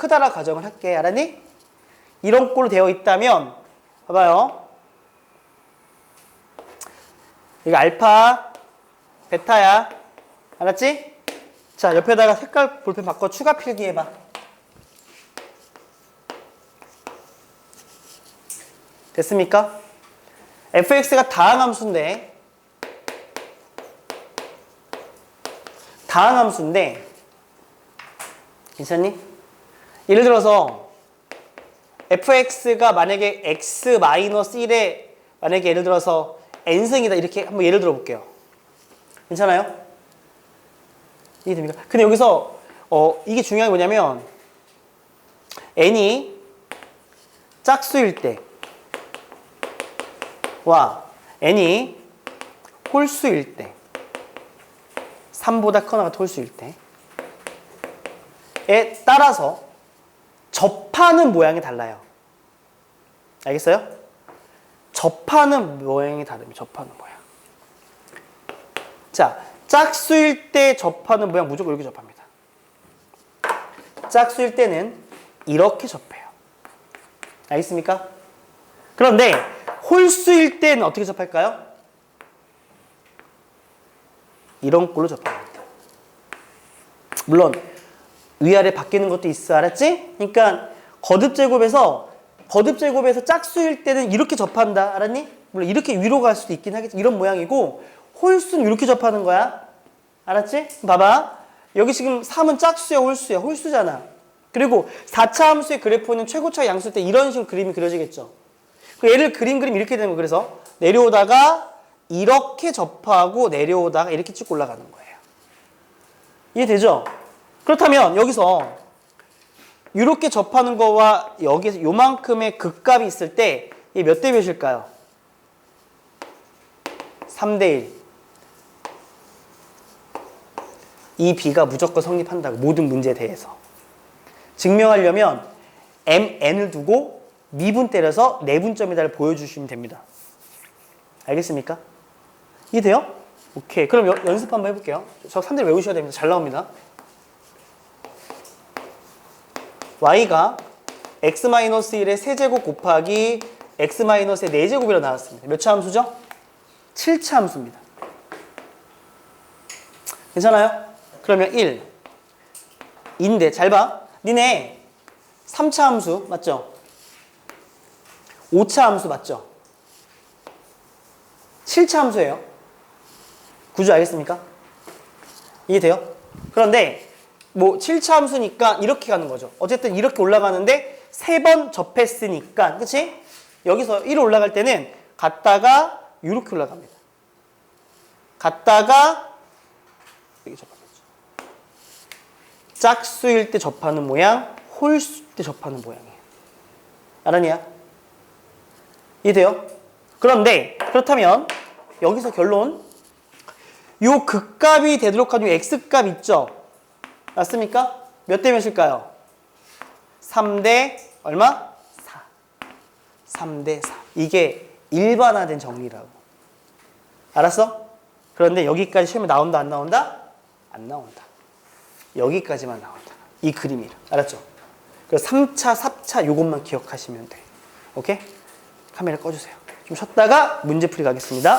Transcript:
크다라 가정을 할게. 알았니? 이런 꼴로 되어 있다면 봐봐요. 이거 알파, 베타야. 알았지? 자, 옆에다가 색깔 볼펜 바꿔 추가 필기해봐. 됐습니까? fx가 다항함수인데 다항함수인데 괜찮니? 예를 들어서 fx가 만약에 x-1에 만약에 예를 들어서 n승이다 이렇게 한번 예를 들어 볼게요. 괜찮아요? 이해됩니까? 근데 여기서 어 이게 중요한 게 뭐냐면 n이 짝수일 때와 n이 홀수일 때 3보다 커나 같은 홀수일 때에 따라서 접하는 모양이 달라요. 알겠어요? 접하는 모양이 다릅니다. 접하는 모양. 자, 짝수일 때 접하는 모양 무조건 이렇게 접합니다. 짝수일 때는 이렇게 접해요. 알겠습니까? 그런데 홀수일 때는 어떻게 접할까요? 이런 꼴로 접합니다. 물론 위아래 바뀌는 것도 있어 알았지? 그러니까 거듭 제곱에서 거듭 제곱에서 짝수일 때는 이렇게 접한다. 알았니? 물론 이렇게 위로 갈 수도 있긴 하겠지. 이런 모양이고 홀수는 이렇게 접하는 거야. 알았지? 봐봐. 여기 지금 3은 짝수야 홀수야? 홀수잖아. 그리고 4차 함수의 그래프는 최고차 양수 때 이런 식으로 그림이 그려지겠죠. 그 얘를 그림 그림 이렇게 되는 거 그래서 내려오다가 이렇게 접하고 내려오다가 이렇게 찍고 올라가는 거예요. 이해되죠? 그렇다면 여기서 이렇게 접하는 거와 여기서 요만큼의 극값이 있을 때 이게 몇 대 몇일까요? 3대 1. 이 B가 무조건 성립한다고 모든 문제에 대해서. 증명하려면 MN을 두고 미분 때려서 내분점이다를 보여주시면 됩니다. 알겠습니까? 이해돼요? 오케이. 그럼 여- 연습 한번 해볼게요. 저 3대 외우셔야 됩니다. 잘 나옵니다. Y가 x-1의 세제곱 곱하기 x-의 4제곱이라 나왔습니다. 몇 차 함수죠? 7차 함수입니다. 괜찮아요? 그러면 1. 인데 잘 봐. 니네 3차 함수 맞죠? 5차 함수 맞죠? 7차 함수예요. 구조 알겠습니까? 이해돼요? 그런데 뭐 7차 함수니까 이렇게 가는 거죠. 어쨌든 이렇게 올라가는데 세 번 접했으니까 그치? 여기서 1 올라갈 때는 갔다가 이렇게 올라갑니다. 갔다가 이렇게 접하겠죠. 짝수일 때 접하는 모양, 홀수일 때 접하는 모양이에요. 알았냐? 이해돼요? 그런데 그렇다면 여기서 결론 요 극값이 되도록 하는 요 x값 있죠? 맞습니까? 몇 대 몇일까요? 3대 얼마? 4. 3대 4. 이게 일반화된 정리라고. 알았어? 그런데 여기까지 시험에 나온다 안 나온다? 안 나온다. 여기까지만 나온다. 이 그림이라. 알았죠? 그래서 3차, 4차 요것만 기억하시면 돼. 오케이? 카메라 꺼주세요. 좀 쉬었다가 문제 풀이 가겠습니다.